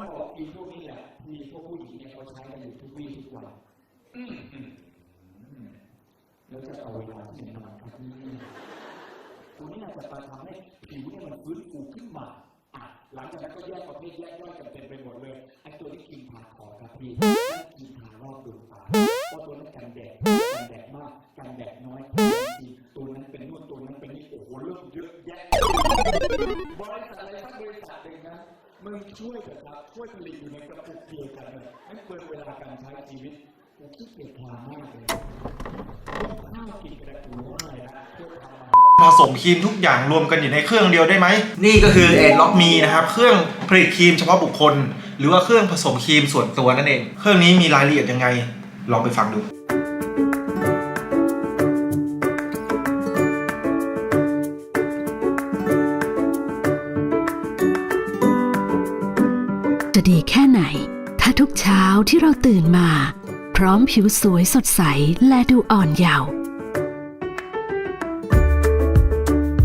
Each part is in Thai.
มันบอกอีพวกนี้แหละมีพวกผู้หญิงเนี่ยเขาใช้กันอยู่ทุกวี่ทุกวันอืมอืมอืมแล้วจะเอาเวลาที่ไหนมาครับนี่ตัวนี้อาจจะมาทำให้ผิวเนี่ยมันฟื้นฟูขึ้นมาอะหลังจากนั้นก็แยกประเภทแยกย่อยกันเต็มไปหมดเลยไอ้ตัวที่กินผ่าคอครับพี่กินผ่ารอบดวงตาเพราะตัวนั้นกันแดดกันแดดมากกันแดดน้อยตัวนั้นเป็นนู่นตัวนั้นเป็นนี่โอ้โหเริ่มเยอะแยะบริษัทอะไรสักบริษัทหนึ่งนะ มึงช่วยเถอะครับ ช่วยผลิตอยู่ในกระปุกเดียวกันเลยไม่เปลืองเวลาการใช้ชีวิตกูขี้เกียจทำมากเลยพวกข้าวกินกระปูอะไรนะเพื่อทำมาผสมครีมทุกอย่างรวมกันอยู่ในเครื่องเดียวได้ไหม นี่ก็คือเอ็ล็อกมีนะครับ เครื่องผลิตครีมเฉพาะบุคคล หรือว่าเครื่องผสมครีมส่วนตัวนั่นเอง เครื่องนี้มีรายละเอียดยังไง ลองไปฟังดู จะดีแค่ไหน ถ้าทุกเช้าที่เราตื่นมา พร้อมผิวสวยสดใสและดูอ่อนเยาว์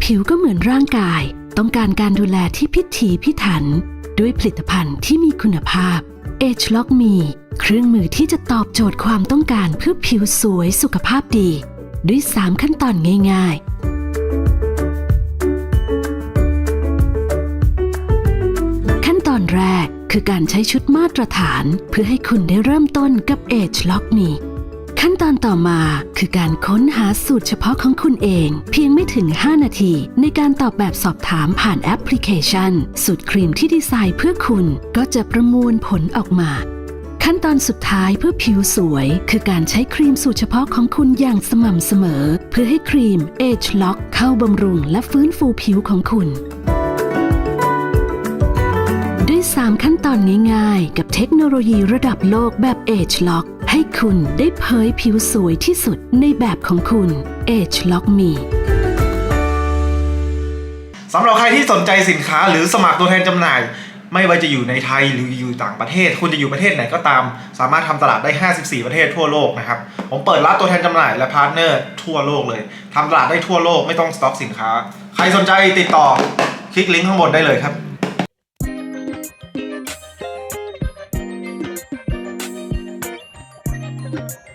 ผิวก็เหมือนร่างกาย ต้องการการดูแลที่พิถีพิถัน ด้วยผลิตภัณฑ์ที่มีคุณภาพ Age Lock Me เครื่องมือที่จะตอบโจทย์ความต้องการเพื่อผิวสวยสุขภาพดี ด้วย 3 ขั้นตอนง่ายๆ คือการใช้ชุดมาตรฐาน เพื่อให้คุณได้เริ่มต้นกับ Age Lock Me ขั้นตอนต่อมาคือการค้นหาสูตรเฉพาะของคุณเอง เพียงไม่ถึง 5 นาที ในการตอบแบบสอบถามผ่านแอปพลิเคชัน สูตรครีมที่ดีไซน์เพื่อคุณก็จะประมวลผลออกมาขั้นตอนสุดท้ายเพื่อผิวสวย คือการใช้ครีมสูตรเฉพาะของคุณอย่างสม่ำเสมอ เพื่อให้ครีม Age Lock เข้าบำรุงและฟื้นฟูผิวของคุณ 3 ขั้นตอนง่ายๆ กับเทคโนโลยีระดับโลกแบบ Age Lock ให้คุณได้เผยผิวสวยที่สุดในแบบของคุณ Age Lock Me สำหรับใครที่สนใจสินค้าหรือสมัครตัวแทนจำหน่าย ไม่ว่าจะอยู่ในไทยหรืออยู่ต่างประเทศ คุณจะอยู่ประเทศไหนก็ตาม สามารถทำตลาดได้ 54 ประเทศทั่วโลกนะครับ ผมเปิดรับตัวแทนจำหน่ายและพาร์ทเนอร์ทั่วโลกเลยทำตลาดได้ทั่วโลกไม่ต้องสต็อกสินค้า ใครสนใจติดต่อคลิกลิงก์ข้างบนได้เลยครับ Thank